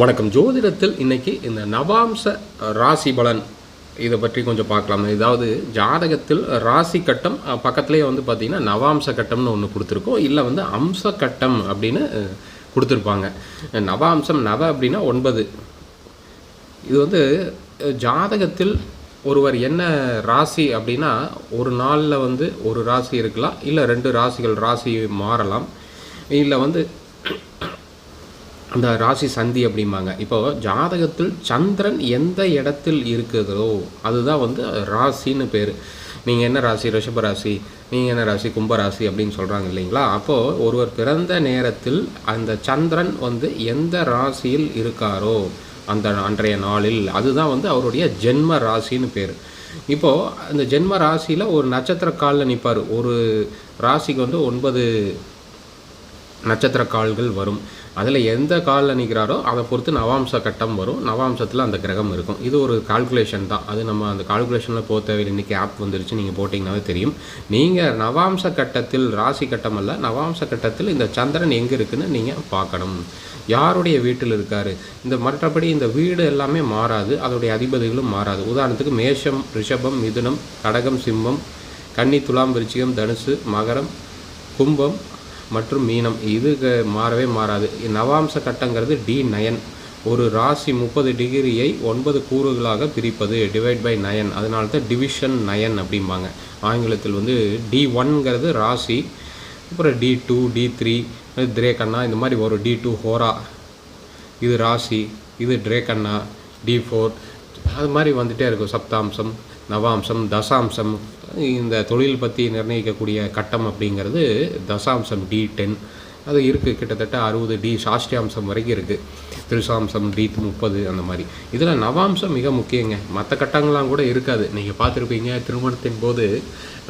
வணக்கம். ஜோதிடத்தில் இன்னைக்கு இந்த நவாம்ச ராசி பலன் இதை பற்றி கொஞ்சம் பார்க்கலாம். இதாவது ஜாதகத்தில் ராசி கட்டம் பக்கத்துலேயே வந்து பார்த்திங்கன்னா நவாம்ச கட்டம்னு ஒன்று கொடுத்துருக்கோம். இல்லை வந்து அம்ச கட்டம் அப்படின்னு கொடுத்துருப்பாங்க. நவாம்சம் நவ அப்படின்னா ஒன்பது. இது வந்து ஜாதகத்தில் ஒருவர் என்ன ராசி அப்படின்னா ஒரு நாளில் வந்து ஒரு ராசி இருக்கலாம் இல்லை ரெண்டு ராசிகள் ராசி மாறலாம். இல்லை வந்து அந்த ராசி சந்தி அப்படிம்பாங்க. இப்போ ஜாதகத்தில் சந்திரன் எந்த இடத்தில் இருக்குதோ அதுதான் வந்து ராசின்னு பேர். நீங்கள் என்ன ராசி? ரிஷப ராசி. நீங்கள் என்ன ராசி? கும்பராசி அப்படின்னு சொல்கிறாங்க இல்லைங்களா? அப்போது ஒருவர் பிறந்த நேரத்தில் அந்த சந்திரன் வந்து எந்த ராசியில் இருக்காரோ அந்த அன்றைய நாளில் அதுதான் வந்து அவருடைய ஜென்ம ராசின்னு பேர். இப்போது அந்த ஜென்ம ராசியில் ஒரு நட்சத்திர காலில் நிற்பார் ஒரு ராசிக்கு வந்து ஒன்பது நட்சத்திர கால்கள் வரும். அதில் எந்த காலில் நிற்கிறாரோ அதை பொறுத்து நவாம்ச கட்டம் வரும். நவாம்சத்தில் அந்த கிரகம் இருக்கும். இது ஒரு கால்குலேஷன் தான். அது நம்ம அந்த கால்குலேஷனில் போக தேவையில்லை. இன்றைக்கி ஆப் வந்துருச்சு நீங்கள் போட்டிங்கனாவே தெரியும். நீங்கள் நவாம்ச கட்டத்தில் ராசி கட்டம் அல்ல நவாம்ச கட்டத்தில் இந்த சந்திரன் எங்கே இருக்குன்னு நீங்கள் பார்க்கணும். யாருடைய வீட்டில் இருக்கார்? இந்த மற்றபடி இந்த வீடு எல்லாமே மாறாது. அதோடைய அதிபதிகளும் மாறாது. உதாரணத்துக்கு மேஷம் ரிஷபம் மிதுனம் கடகம் சிம்மம் கன்னி துலாம் விருச்சிகம் தனுசு மகரம் கும்பம் மற்றும் மீனம். இது மாறவே மாறாது. நவாம்ச கட்டங்கிறது டி நயன். ஒரு ராசி முப்பது டிகிரியை ஒன்பது கூறுகளாக பிரிப்பது டிவைட் பை நயன் அதனால தான் டிவிஷன் நயன் அப்படிம்பாங்க. ஆங்கிலத்தில் வந்து டி ஒன்ங்கிறது ராசி அப்புறம் டி டூ டி த்ரீ திரேக்கண்ணா இந்த மாதிரி வரும். டி டூ ஹோரா இது ராசி இது ட்ரேகண்ணா டி ஃபோர். அது மாதிரி வந்துகிட்டே இருக்கும். சப்தாம்சம் நவாம்சம் தசாம்சம். இந்த தொழில் பற்றி நிர்ணயிக்கக்கூடிய கட்டம் அப்படிங்கிறது தசாம்சம் டி டென் அது இருக்குது கிட்டத்தட்ட அறுபது டி சாஷ்டியாம்சம் வரைக்கும் இருக்குது திருசாம்சம் டி முப்பது அந்த மாதிரி. இதில் நவாம்சம் மிக முக்கியங்க. மற்ற கட்டங்கள்லாம் கூட இருக்காது. நீங்கள் பார்த்துருப்பீங்க திருமணத்தின் போது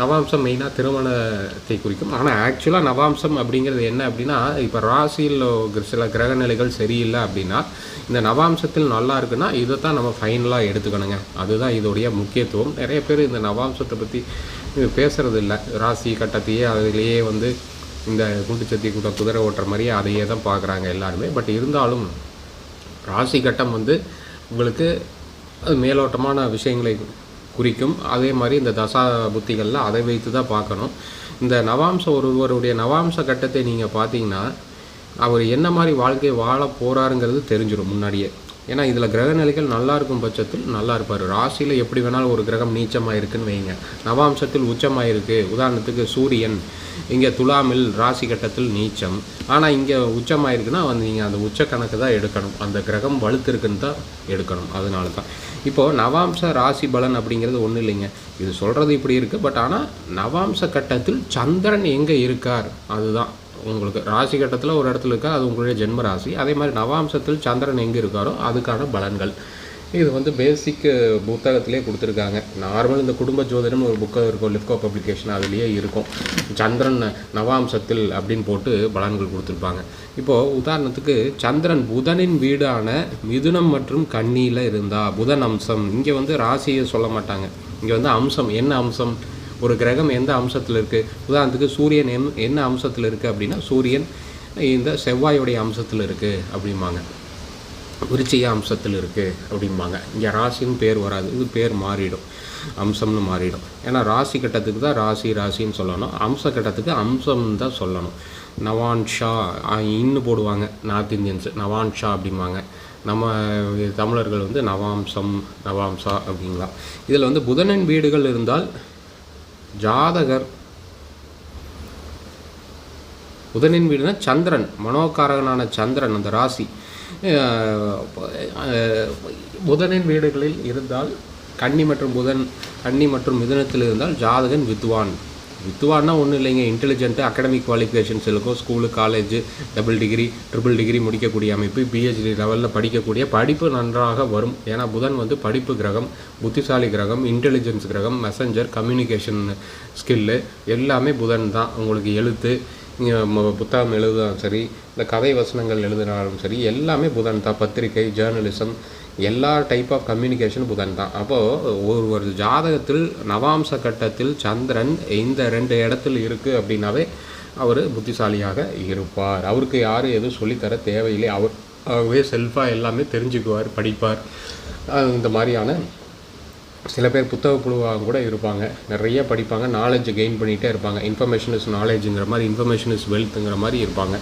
நவாம்சம் மெயினாக திருமணத்தை குறிக்கும். ஆனால் ஆக்சுவலாக நவாம்சம் அப்படிங்கிறது என்ன அப்படின்னா இப்போ ராசியில் சில கிரக நிலைகள் சரியில்லை அப்படின்னா இந்த நவாம்சத்தில் நல்லா இருக்குன்னா இதை தான் நம்ம ஃபைனலாக எடுத்துக்கணுங்க. அதுதான் இதோடைய முக்கியத்துவம். நிறைய பேர் இந்த நவாம்சத்தை பற்றி பேசுகிறது இல்லை. ராசி கட்டத்தையே அதிலேயே வந்து இந்த குண்டுச்சத்தி கூட குதிரை ஓட்டுற மாதிரியே அதையே தான் பார்க்குறாங்க எல்லாருமே. பட் இருந்தாலும் ராசி கட்டம் வந்து உங்களுக்கு அது மேலோட்டமான விஷயங்களை குறிக்கும். அதே மாதிரி இந்த தசா புத்திகளில் அதை வைத்து தான் பார்க்கணும். இந்த நவாம்ச ஒருவருடைய நவாம்ச கட்டத்தை நீங்கள் பார்த்தீங்கன்னா அவர் என்ன மாதிரி வாழ்க்கையை வாழ போகிறாருங்கிறது தெரிஞ்சிடும் முன்னாடியே. ஏன்னா இதில் கிரக நிலைகள் நல்லா இருக்கும் பட்சத்தில் நல்லா இருப்பார். ராசியில் எப்படி வேணாலும் ஒரு கிரகம் நீச்சமாக இருக்குன்னு வைங்க. நவாம்சத்தில் உச்சமாக இருக்குது உதாரணத்துக்கு சூரியன். இங்கே துலாமில் ராசி கட்டத்தில் நீச்சம். ஆனால் இங்கே உச்சமாக இருக்குன்னா வந்து நீங்கள் அந்த உச்ச கணக்கு தான் எடுக்கணும். அந்த கிரகம் வலுத்திருக்குன்னு தான் எடுக்கணும். அதனால தான் இப்போது நவாம்ச ராசி பலன் அப்படிங்கிறது ஒன்றும் இல்லைங்க. இது சொல்கிறது இப்படி இருக்குது பட் ஆனால் நவாம்ச கட்டத்தில் சந்திரன் எங்கே இருக்கார்? அதுதான். உங்களுக்கு ராசி கட்டத்தில் ஒரு இடத்துல இருக்கா அது உங்களுடைய ஜென்ம ராசி அதே மாதிரி நவாம்சத்தில் சந்திரன் எங்கே இருக்காரோ அதுக்கான பலன்கள். இது வந்து பேசிக் புத்தகத்திலே கொடுத்துருக்காங்க. நார்மல் இந்த குடும்ப ஜோதிடம்னு ஒரு புக்கம் இருக்கும் லிப்கோ பப்ளிகேஷன் அதுலேயே இருக்கும். சந்திரன் நவாம்சத்தில் அப்படின்னு போட்டு பலன்கள் கொடுத்துருப்பாங்க. இப்போது உதாரணத்துக்கு சந்திரன் புதனின் வீடான மிதுனம் மற்றும் கண்ணியில் இருந்தா புதன் அம்சம். இங்கே வந்து ராசியை சொல்ல மாட்டாங்க. இங்கே வந்து அம்சம். என்ன அம்சம்? ஒரு கிரகம் எந்த அம்சத்தில் இருக்குது உதாரணத்துக்கு சூரியன் என் என்ன அம்சத்தில் இருக்குது அப்படின்னா சூரியன் இந்த செவ்வாயுடைய அம்சத்தில் இருக்குது அப்படிம்பாங்க. விருச்சிக அம்சத்தில் இருக்குது அப்படிம்பாங்க. இங்கே ராசின்னு பேர் வராது. இது பேர் மாறிடும். அம்சம்னு மாறிடும். ஏன்னா ராசி கட்டத்துக்கு தான் ராசி ராசின்னு சொல்லணும். அம்ச கட்டத்துக்கு அம்சம்னு தான் சொல்லணும். நவான் ஷா இன்னு போடுவாங்க. North Indians. நவான் ஷா அப்படிம்பாங்க. நம்ம தமிழர்கள் வந்து நவாம்சம் நவாம்சா அப்படிங்களா. இதில் வந்து புதனின் வீடுகள் இருந்தால் ஜாதகர். புதனின் வீடுனா சந்திரன் மனோகாரகனான சந்திரன் அந்த ராசி. புதனின் வீடுகளில் இருந்தால் கன்னி மற்றும் புதன் கன்னி மற்றும் மிதனத்தில் இருந்தால் ஜாதகன் வித்வான். வித்துவானா ஒன்றும் இல்லைங்க. இன்டெலிஜென்ட்டு அகடமிக் குவாலிஃபிகேஷன்ஸ் இருக்கும் school college double degree triple degree முடிக்கக்கூடிய அமைப்பு பிஹெச்டி லெவலில் படிக்கக்கூடிய படிப்பு நன்றாக வரும். ஏன்னா புதன் வந்து படிப்பு கிரகம் புத்திசாலி கிரகம் இன்டெலிஜென்ஸ் கிரகம் மெசஞ்சர் கம்யூனிகேஷன் ஸ்கில்லு எல்லாமே புதன் தான். உங்களுக்கு எழுத்து புத்தகம் எழுதுனாலும் சரி இந்த கதை வசனங்கள் எழுதினாலும் சரி எல்லாமே புதன் தான். பத்திரிகை ஜேர்னலிசம் எல்லா டைப் ஆஃப் கம்யூனிகேஷன் புதன் தான். அப்போது ஒரு ஒரு ஜாதகத்தில் நவாம்ச கட்டத்தில் சந்திரன் இந்த ரெண்டு இடத்துல இருக்குது அப்படின்னாவே அவர் புத்திசாலியாக இருப்பார். அவருக்கு யாரும் எதுவும் சொல்லித்தர தேவையில்லை. அவர் அவரே செல்ஃபாக எல்லாமே தெரிஞ்சுக்குவார் படிப்பார். இந்த மாதிரியான சில பேர் புத்தக குழுவாக கூட இருப்பாங்க. நிறைய படிப்பாங்க நாலேஜ் கெயின் பண்ணிகிட்டே இருப்பாங்க. இன்ஃபர்மேஷன் இஸ் நாலேஜுங்கிற மாதிரி இன்ஃபர்மேஷன் இஸ் வெல்த்துங்கிற மாதிரி இருப்பாங்க.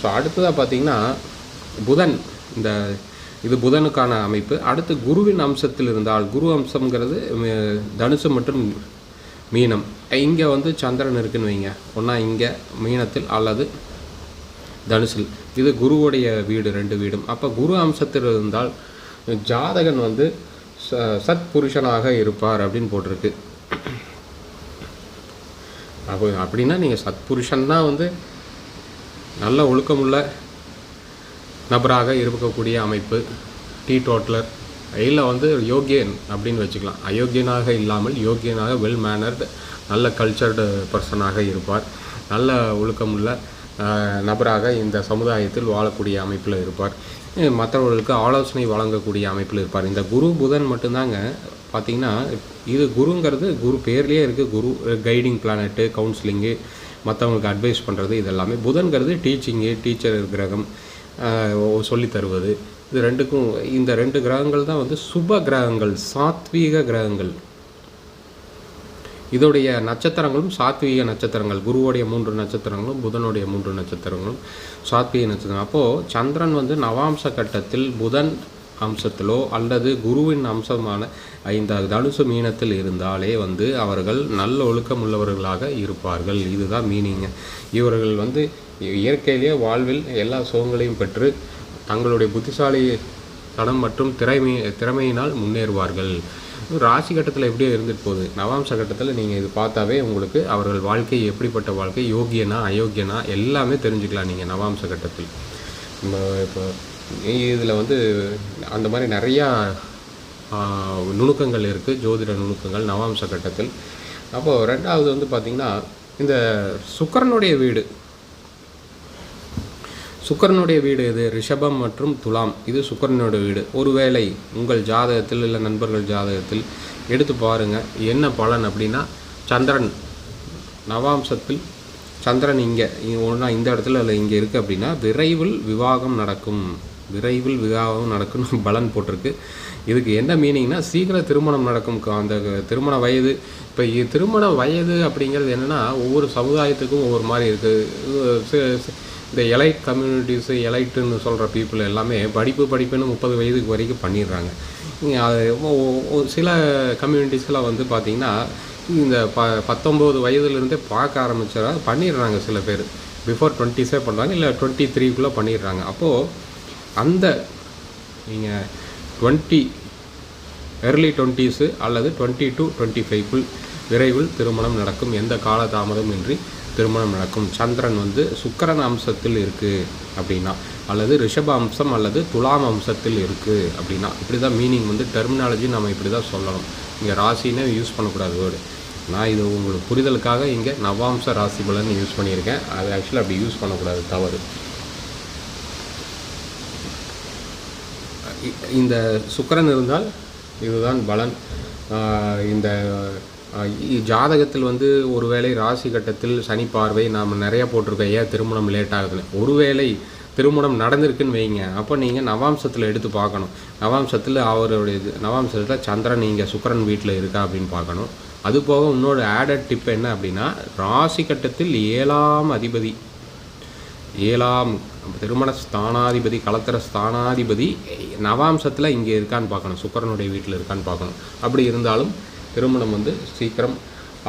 ஸோ அடுத்ததாக பார்த்தீங்கன்னா புதன் இந்த இது புதனுக்கான அமைப்பு. அடுத்து குருவின் அம்சத்தில் இருந்தால் குரு அம்சம்ங்கிறது ம், தனுசு மற்றும் மீனம். இங்கே வந்து சந்திரன் இருக்குன்னு வைங்க. ஒன்றா இங்கே மீனத்தில் அல்லது தனுசில். இது குருவுடைய வீடு ரெண்டு வீடும். அப்போ குரு அம்சத்தில் இருந்தால் ஜாதகன் வந்து ச சத் புருஷனாக இருப்பார் அப்படின்னு போட்டிருக்கு. அப்போ அப்படின்னா நீங்கள் சத்புருஷன் தான் வந்து நல்ல ஒழுக்கமுள்ள நபராக இருக்கக்கூடிய அமைப்பு டீ டோட்லர் இல்லை வந்து யோகியன் அப்படின்னு வச்சுக்கலாம். அயோக்கியனாக இல்லாமல் யோகியனாக வெல் மேனர்டு நல்ல கல்ச்சர்டு பர்சனாக இருப்பார். நல்ல ஒழுக்கமுள்ள நபராக இந்த சமுதாயத்தில் வாழக்கூடிய அமைப்பில் இருப்பார். மற்றவர்களுக்கு ஆலோசனை வழங்கக்கூடிய அமைப்பில் இருப்பார். இந்த குரு புதன் மட்டும்தாங்க பார்த்தீங்கன்னா இது குருங்கிறது குரு பேர்லேயே இருக்குது குரு கைடிங் பிளானட்டு கவுன்சிலிங்கு மற்றவங்களுக்கு அட்வைஸ் பண்ணுறது இது எல்லாமே புதன்கிறது டீச்சிங்கு டீச்சர் கிரகம். சொல்லி தருவது இது ரெண்டுக்கும் இந்த ரெண்டு கிரகங்கள் தான் வந்து சுப கிரகங்கள் சாத்வீக கிரகங்கள். இதோடைய நட்சத்திரங்களும் சாத்வீக நட்சத்திரங்கள். குருவுடைய மூன்று நட்சத்திரங்களும் புதனுடைய மூன்று நட்சத்திரங்களும் சாத்வீக நட்சத்திரம் அப்போது சந்திரன் வந்து நவாம்ச கட்டத்தில் புதன் அம்சத்திலோ அல்லது குருவின் அம்சமான இந்த தனுசு மீனத்தில் இருந்தாலே வந்து அவர்கள் நல்ல ஒழுக்கம் உள்ளவர்களாக இருப்பார்கள். இதுதான் மீனிங்க. இவர்கள் வந்து இயற்கையிலேயே வாழ்வில் எல்லா சுகங்களையும் பெற்று தங்களுடைய புத்திசாலி தனம் மற்றும் திறமை திறமையினால் முன்னேறுவார்கள். ராசி கட்டத்தில் எப்படியோ இருந்துட்டு போகுது. நவாம்ச கட்டத்தில் நீங்கள் இது பார்த்தாவே உங்களுக்கு அவர்கள் வாழ்க்கை எப்படிப்பட்ட வாழ்க்கை யோகியனா அயோக்கியனா எல்லாமே தெரிஞ்சுக்கலாம் நீங்கள் நவாம்ச கட்டத்தில். நம்ம இப்போ இதில் வந்து அந்த மாதிரி நிறையா நுணுக்கங்கள் இருக்குது ஜோதிட நுணுக்கங்கள் நவாம்ச கட்டத்தில். அப்போது ரெண்டாவது வந்து பார்த்திங்கன்னா இந்த சுக்கரனுடைய வீடு. சுக்கரனுடைய வீடு இது ரிஷபம் மற்றும் துலாம். இது சுக்கரனுடைய வீடு. ஒருவேளை உங்கள் ஜாதகத்தில் இல்லை நண்பர்கள் ஜாதகத்தில் எடுத்து பாருங்கள் என்ன பலன் அப்படின்னா சந்திரன் நவாம்சத்தில் சந்திரன் இங்கே ஒன்றா இந்த இடத்துல இல்லை இங்கே இருக்குது அப்படின்னா விரைவில் விவாகம் நடக்கும். விரைவில் விவாகம் நடக்கும்னு பலன் போட்டிருக்கு. இதுக்கு என்ன மீனிங்னா சீக்கிரம் திருமணம் நடக்கும். அந்த திருமண வயது இப்போ திருமண வயது அப்படிங்கிறது என்னென்னா ஒவ்வொரு சமுதாயத்துக்கும் ஒவ்வொரு மாதிரி இருக்குது இந்த எலைட் கம்யூனிட்டிஸு எலைட்டுன்னு சொல்கிற பீப்புள் எல்லாமே படிப்பு படிப்புன்னு முப்பது வயதுக்கு வரைக்கும் பண்ணிடுறாங்க. அது சில கம்யூனிட்டிஸ்லாம் வந்து பார்த்திங்கன்னா இந்த ப பத்தொம்போது வயதுலேருந்தே பார்க்க ஆரம்பிச்சிடா பண்ணிடுறாங்க சில பேர். பிஃபோர் டுவெண்ட்டிஸே பண்ணுறாங்க இல்லை டுவெண்ட்டி த்ரீக்குள்ளே பண்ணிடுறாங்க. அப்போது அந்த நீங்கள் டுவெண்ட்டி ஏர்லி டுவெண்ட்டீஸு அல்லது டுவெண்ட்டி டு டுவெண்ட்டி ஃபைவ்க்குள் விரைவில் திருமணம் நடக்கும் எந்த காலதாமதம் இன்றி திருமணம் நடக்கும். சந்திரன் வந்து சுக்கரன் அம்சத்தில் இருக்குது அப்படின்னா அல்லது ரிஷப அம்சம் அல்லது துலாம் அம்சத்தில் இருக்குது அப்படின்னா இப்படி தான் மீனிங் வந்து டெர்மினாலஜி நம்ம இப்படி தான் சொல்லணும். இங்கே ராசினே யூஸ் பண்ணக்கூடாது வேர்டு நான் இது உங்களுக்கு புரிதலுக்காக இங்கே நவாம்ச ராசி பலன் யூஸ் பண்ணியிருக்கேன். அது ஆக்சுவலாக அப்படி யூஸ் பண்ணக்கூடாது தவறு. இந்த சுக்கரன் இருந்தால் இதுதான் பலன். இந்த ஜாதகத்தில் வந்து ஒருவேளை ராசி கட்டத்தில் சனி பார்வை நாம் நிறைய போட்டிருக்கோம். ஏன்? திருமணம் லேட் ஆகுதுன்னு. ஒருவேளை திருமணம் நடந்திருக்குன்னு வைங்க. அப்போ நீங்கள் நவாம்சத்தில் எடுத்து பார்க்கணும். நவாம்சத்தில் அவருடைய இது நவாம்சத்தில் சந்திரன் நீங்கள் சுக்கரன் வீட்டில் இருக்கா அப்படின்னு பார்க்கணும். அது போக இன்னொரு ஆடட் டிப் என்ன அப்படின்னா ராசி கட்டத்தில் ஏழாம் அதிபதி. ஏழாம் திருமண ஸ்தானாதிபதி கலத்திர ஸ்தானாதிபதி நவாம்சத்தில் இங்கே இருக்கான்னு பார்க்கணும். சுக்கரனுடைய வீட்டில் இருக்கான்னு பார்க்கணும். அப்படி இருந்தாலும் திருமணம் வந்து சீக்கிரம்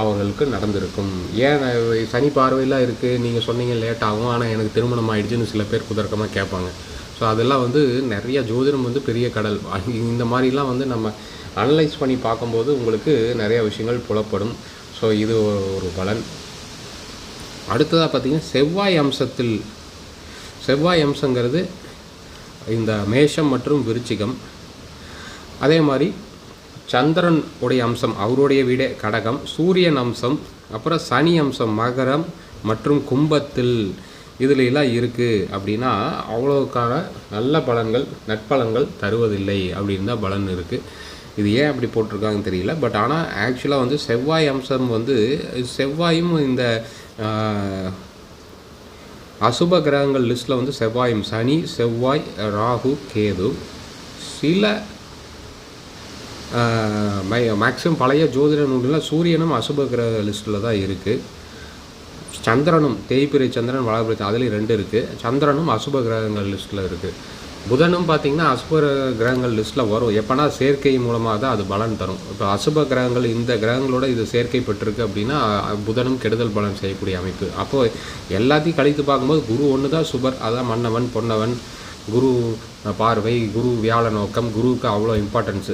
அவர்களுக்கு நடந்திருக்கும். ஏன் சனி பார்வையெல்லாம் இருக்குது நீங்கள் சொன்னீங்க லேட் ஆகும் ஆனால் எனக்கு திருமணம் ஆயிடுச்சுன்னு சில பேர் குதர்க்கமாக கேட்பாங்க. ஸோ அதெல்லாம் வந்து நிறைய ஜோதிடம் வந்து பெரிய கடல். இந்த மாதிரிலாம் வந்து நம்ம அனலைஸ் பண்ணி பார்க்கும்போது உங்களுக்கு நிறைய விஷயங்கள் புலப்படும். ஸோ இது ஒரு பலன். அடுத்ததாக பார்த்தீங்கன்னா செவ்வாய் அம்சத்தில் செவ்வாய் அம்சங்கிறது இந்த மேஷம் மற்றும் விருச்சிகம். அதே மாதிரி சந்திரன் உடைய அம்சம் அவருடைய வீடே கடகம் சூரியன் அம்சம் அப்புறம் சனி அம்சம் மகரம் மற்றும் கும்பத்தில் இதில் எல்லாம் இருக்குது அப்படின்னா அவ்வளோக்கான நல்ல பலன்கள் நட்பலன்கள் தருவதில்லை அப்படின்னு தான் பலன் இருக்குது இது ஏன் அப்படி போட்டிருக்காங்கன்னு தெரியல. பட் ஆனால் ஆக்சுவலாக வந்து செவ்வாய் அம்சம் வந்து செவ்வாயும் இந்த அசுப கிரகங்கள் லிஸ்ட்டில் வந்து செவ்வாயும் சனி செவ்வாய் ராகு கேது. சில மேக்ஸிமம் பழைய ஜோதிட நூலில் சூரியனும் அசுப கிரக லிஸ்ட்டில் தான் இருக்குது சந்திரனும் தேய்பிரை சந்திரன் வளர்பிரை அதுலேயும் ரெண்டு இருக்குது சந்திரனும் அசுப கிரகங்கள் லிஸ்ட்டில் இருக்குது புதனும் பார்த்திங்கன்னா அசுப கிரகங்கள் லிஸ்ட்டில் வரும். எப்போனா சேர்க்கை மூலமாக தான் அது பலன் தரும். இப்போ அசுப கிரகங்கள் இந்த கிரகங்களோட இது சேர்க்கை பெற்றிருக்கு அப்படின்னா புதனும் கெடுதல் பலன் செய்யக்கூடிய அமைப்பு. அப்போது எல்லாத்தையும் கழித்து பார்க்கும்போது குரு ஒன்று தான் சுபர். அதான் மன்னவன் பொன்னவன். குரு பார்வை குரு வியாழ நோக்கம் குருவுக்கு அவ்வளோ இம்பார்ட்டன்ஸு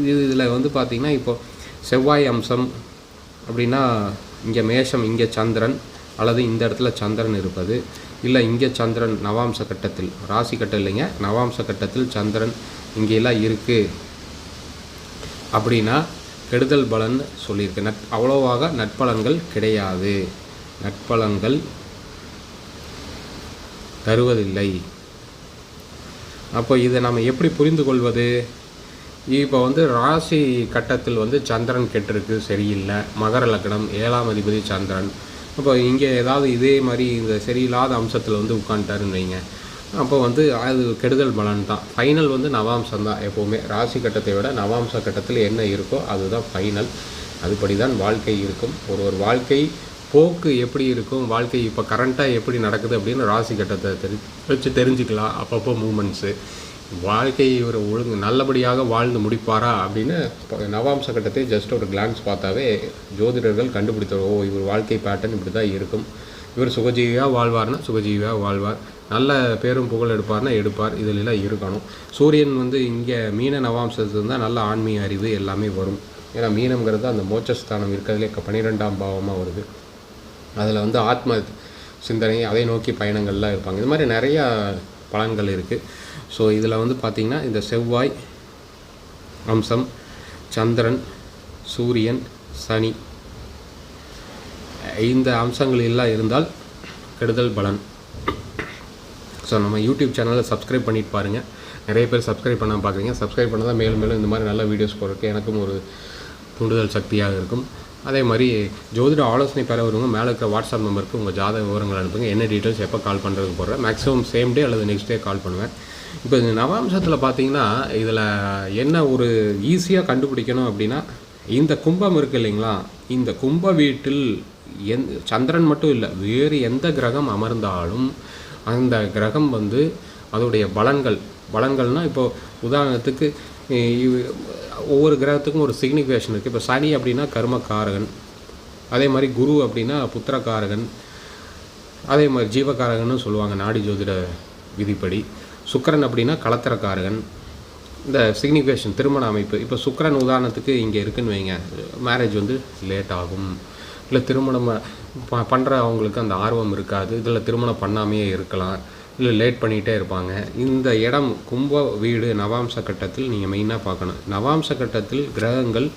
இது இதில் வந்து பார்த்திங்கன்னா இப்போ செவ்வாய் அம்சம் அப்படின்னா இங்கே மேஷம் இங்கே சந்திரன் அல்லது இந்த இடத்துல சந்திரன் இருப்பது. இல்லை இங்கே சந்திரன் நவாம்ச கட்டத்தில். ராசி கட்டம் இல்லைங்க. நவாம்ச கட்டத்தில் சந்திரன் இங்கெல்லாம் இருக்குது அப்படின்னா கெடுதல் பலன் சொல்லியிருக்கு. நட் அவ்வளோவாக நட்பலன்கள் கிடையாது. நட்பலன்கள் தருவதில்லை. அப்போ இதை நம்ம எப்படி புரிந்து கொள்வது இப்போ வந்து ராசி கட்டத்தில் வந்து சந்திரன் கெட்டிருக்கு சரியில்லை. மகர லக்னம் ஏழாம் அதிபதி சந்திரன். அப்போ இங்கே ஏதாவது இதே மாதிரி இந்த சரியில்லாத அம்சத்தில் வந்து உட்காந்துட்டாருன்னு வைங்க. அப்போ வந்து அது கெடுதல் பலன் தான். ஃபைனல் வந்து நவாம்சம் தான் எப்போவுமே. ராசி கட்டத்தை விட நவாம்ச கட்டத்தில் என்ன இருக்கோ அதுதான் ஃபைனல் அதுபடி தான் வாழ்க்கை இருக்கும். ஒரு ஒரு வாழ்க்கை போக்கு எப்படி இருக்கும்? வாழ்க்கை இப்போ கரண்ட்டாக எப்படி நடக்குது அப்படின்னு ராசி கட்டத்தை தெரி வச்சு தெரிஞ்சுக்கலாம். அப்பப்போ மூமெண்ட்ஸு வாழ்க்கை இவர் ஒழுங்கு நல்லபடியாக வாழ்ந்து முடிப்பாரா அப்படின்னு நவாம்ச கட்டத்தை ஜஸ்ட் ஒரு கிளான்ஸ் பார்த்தாவே ஜோதிடர்கள் கண்டுபிடித்தார் ஓ இவர் வாழ்க்கை பேட்டர்ன் இப்படி தான் இருக்கும். இவர் சுகஜீவியாக வாழ்வார்னா சுகஜீவியாக வாழ்வார். நல்ல பேரும் புகழ் எடுப்பார்னா எடுப்பார். இதிலெல்லாம் இருக்கணும். சூரியன் வந்து இங்கே மீன நவாம்சத்து இருந்தால் நல்ல ஆன்மீக அறிவு எல்லாமே வரும். ஏன்னா மீனம்ங்கிறது அந்த மோட்சஸ்தானம் இருக்கிறதுலே பன்னிரெண்டாம் பாவமாக வருது. அதில் வந்து ஆத்ம சிந்தனை அதை நோக்கி பயணங்கள்லாம் இருப்பாங்க. இது மாதிரி நிறையா பலன்கள் இருக்குது ஸோ இதில் வந்து பார்த்திங்கன்னா இந்த செவ்வாய் அம்சம் சந்திரன் சூரியன் சனி இந்த அம்சங்கள் எல்லாம் இருந்தால் கெடுதல் பலன். ஸோ நம்ம யூடியூப் சேனலை சப்ஸ்கிரைப் பண்ணிட்டு பாருங்கள் நிறைய பேர் சப்ஸ்கிரைப் பண்ணாமல் பார்க்குறீங்க சப்ஸ்கிரைப் பண்ணால் தான் மேலும் மேலும் இந்த மாதிரி நல்ல வீடியோஸ் போடுறதுக்கு எனக்கும் ஒரு தூண்டுதல் சக்தியாக இருக்கும். அதே மாதிரி ஜோதிட ஆலோசனை பெற வருவங்க மேலே இருக்கிற வாட்ஸ்அப் நம்பருக்கு உங்கள் ஜாதக விவரங்கள் அனுப்புங்க. என்ன டீட்டெயில்ஸ் எப்போ கால் பண்ணுறதுக்கு போடுறேன் மேக்ஸிமம் சேம் டே அல்லது நெக்ஸ்ட் டே கால் பண்ணுவேன். இப்போ இந்த நவாம்சத்தில் பார்த்தீங்கன்னா இதில் என்ன ஒரு ஈஸியாக கண்டுபிடிக்கணும் அப்படின்னா இந்த கும்பம் இருக்குது இல்லைங்களா? இந்த கும்ப வீட்டில் எந் சந்திரன் மட்டும் இல்லை வேறு எந்த கிரகம் அமர்ந்தாலும் அந்த கிரகம் வந்து அதோடைய பலன்கள் பலன்கள்னால் இப்போது உதாரணத்துக்கு ஒவ்வொரு கிரகத்துக்கும் ஒரு சிக்னிஃபிகேஷன் இருக்குது இப்போ சனி அப்படின்னா கர்மக்காரகன். அதே மாதிரி குரு அப்படின்னா புத்திரக்காரகன். அதே மாதிரி ஜீவகாரகன்னு சொல்லுவாங்க நாடி ஜோதிட விதிப்படி. சுக்கரன் அப்படின்னா கலத்திரக்காரகன். இந்த சிக்னிஃபிகேஷன் திருமண அமைப்பு. இப்போ சுக்கரன் உதாரணத்துக்கு இங்கே இருக்குன்னு வைங்க. மேரேஜ் வந்து லேட் ஆகும். இல்லை திருமணம் ப பண்ணுற அவங்களுக்கு அந்த ஆர்வம் இருக்காது. இதில் திருமணம் பண்ணாமையே இருக்கலாம். லேட் பண்ணிகிட்டே இருப்பாங்க. இந்த இடம் கும்ப வீடு நவாம்ச கட்டத்தில் நீங்கள் மெயினாக பார்க்கணும். நவாம்ச கட்டத்தில் கிரகங்கள்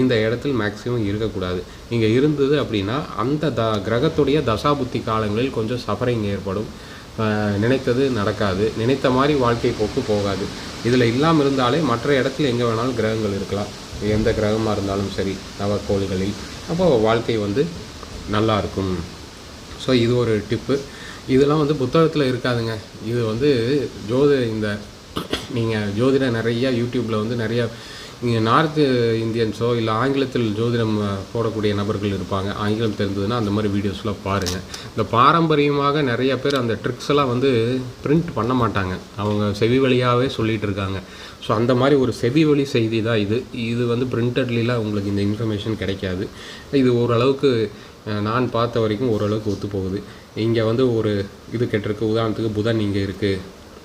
இந்த இடத்தில் மேக்ஸிமம் இருக்கக்கூடாது. இங்கே இருந்தது அப்படின்னா அந்த த கிரகத்துடைய தசாபுத்தி காலங்களில் கொஞ்சம் சஃபரிங் ஏற்படும். நினைத்தது நடக்காது. நினைத்த மாதிரி வாழ்க்கை போக்கு போகாது. இதில் இல்லாமல் இருந்தாலே மற்ற இடத்துல எங்கே வேணாலும் கிரகங்கள் இருக்கலாம். எந்த கிரகமாக இருந்தாலும் சரி நவக்கோள்களில். அப்போது வாழ்க்கை வந்து நல்லா இருக்கும். ஸோ இது ஒரு டிப்பு இதெல்லாம் வந்து புத்தகத்தில் இருக்காதுங்க. இது வந்து ஜோதி இந்த நீங்கள் ஜோதிட நிறையா யூடியூப்பில் வந்து நிறையா நீங்கள் நார்த்து இந்தியன்ஸோ இல்லை ஆங்கிலத்தில் ஜோதிடம் போடக்கூடிய நபர்கள் இருப்பாங்க. ஆங்கிலம் தெரிஞ்சதுன்னா அந்த மாதிரி வீடியோஸ்லாம் பாருங்கள் இந்த பாரம்பரியமாக நிறைய பேர் அந்த ட்ரிக்ஸ் எல்லாம் வந்து பிரிண்ட் பண்ண மாட்டாங்க. அவங்க செவி வழியாகவே சொல்லிகிட்டு இருக்காங்க. ஸோ அந்த மாதிரி ஒரு செவி வழி செய்தி தான் இது. இது வந்து பிரிண்டட்லாம் உங்களுக்கு இந்த இன்ஃபர்மேஷன் கிடைக்காது. இது ஓரளவுக்கு நான் பார்த்த வரைக்கும் ஓரளவுக்கு ஒத்து போகுது இங்கே வந்து ஒரு இது கெட்டிருக்கு. உதாரணத்துக்கு புதன் இங்கே இருக்குது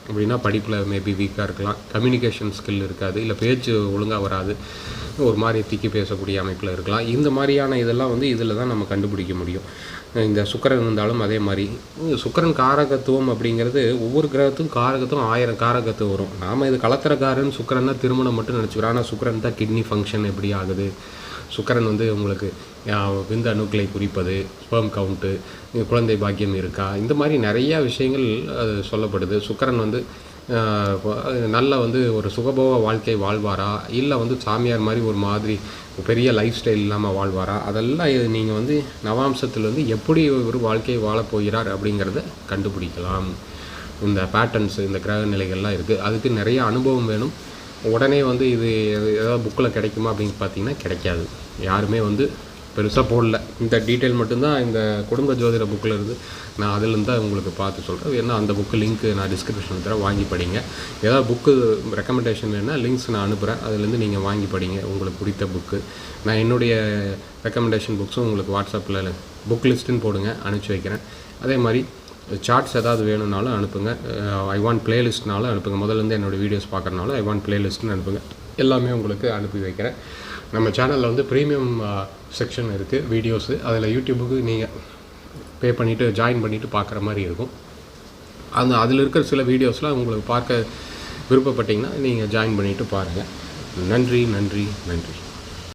அப்படின்னா படிப்பில் மேபி வீக்காக இருக்கலாம். கம்யூனிகேஷன் ஸ்கில் இருக்காது. இல்லை பேச்சு ஒழுங்காக வராது. ஒரு மாதிரி திக்கி பேசக்கூடிய அமைப்பில் இருக்கலாம். இந்த மாதிரியான இதெல்லாம் வந்து இதில் தான் நம்ம கண்டுபிடிக்க முடியும். இந்த சுக்கரன் இருந்தாலும் அதே மாதிரி. சுக்கரன் காரகத்துவம் அப்படிங்கிறது ஒவ்வொரு கிரகத்துக்கும் காரகத்துவம் ஆயிரம் காரகத்துவம் வரும். நாம் இது கலத்திரக்காரன் சுக்கரன் தான் திருமணம் மட்டும் நினச்சிக்கிறோம். ஆனால் சுக்கரன் தான் கிட்னி ஃபங்க்ஷன் எப்படி ஆகுது? சுக்கரன் வந்து உங்களுக்கு விந்த அணுக்களை குறிப்பது ஸ்பெர்ம் கவுண்ட்டு குழந்தை பாக்கியம் இருக்கா? இந்த மாதிரி நிறையா விஷயங்கள் அது சொல்லப்படுது. சுக்கரன் வந்து நல்ல வந்து ஒரு சுகபோக வாழ்க்கை வாழ்வாரா? இல்லை வந்து சாமியார் மாதிரி ஒரு மாதிரி பெரிய லைஃப் ஸ்டைல் இல்லாமல் வாழ்வாரா? அதெல்லாம் நீங்கள் வந்து நவாம்சத்தில் வந்து எப்படி ஒரு வாழ்க்கை வாழப்போகிறார் அப்படிங்கிறத கண்டுபிடிக்கலாம். இந்த பேட்டர்ன்ஸ் இந்த கிரக நிலைகள்லாம் இருக்குது அதுக்கு நிறைய அனுபவம் வேணும். உடனே வந்து இது ஏதாவது புக்கில் கிடைக்குமா அப்படின்னு பார்த்தீங்கன்னா கிடைக்காது. யாருமே வந்து பெருசாக போடல. இந்த டீட்டெயில் மட்டும்தான் இந்த குடும்ப ஜோதிட புக்கில் இருந்து நான் அதிலேருந்து தான் உங்களுக்கு பார்த்து சொல்கிறேன் ஏன்னா அந்த புக்கு லிங்க் நான் டிஸ்கிரிப்ஷன் தர வாங்கி படிங்க. ஏதாவது புக்கு ரெக்கமெண்டேஷன் வேணால் லிங்க்ஸ் நான் அனுப்புகிறேன் அதுலேருந்து நீங்கள் வாங்கி படிங்க. உங்களுக்கு பிடித்த புக்கு நான் என்னுடைய ரெக்கமெண்டேஷன் புக்ஸும் உங்களுக்கு வாட்ஸ்அப்பில் புக் லிஸ்ட்டுன்னு போடுங்க. அனுப்பிச்சி வைக்கிறேன். அதே மாதிரி சார்ட்ஸ் ஏதாவது வேணும்னாலும் அனுப்புங்க. ஐ வாண்ட் பிளேலிஸ்ட்னாலும் அனுப்புங்க. முதல்லேருந்து என்னோடய வீடியோஸ் பார்க்குறனாலும் ஐ வாண்ட் பிளேலிஸ்ட்னு அனுப்புங்க. எல்லாமே உங்களுக்கு அனுப்பி வைக்கிறேன். நம்ம சேனலில் வந்து ப்ரீமியம் செக்ஷன் இருக்குது வீடியோஸு அதில் யூடியூபுக்கு நீங்கள் பே பண்ணிவிட்டு ஜாயின் பண்ணிவிட்டு பார்க்குற மாதிரி இருக்கும். அந்த அதில் இருக்கிற சில வீடியோஸ்லாம் உங்களுக்கு பார்க்க விருப்பப்பட்டீங்கன்னா நீங்கள் ஜாயின் பண்ணிவிட்டு பாருங்கள் நன்றி நன்றி நன்றி.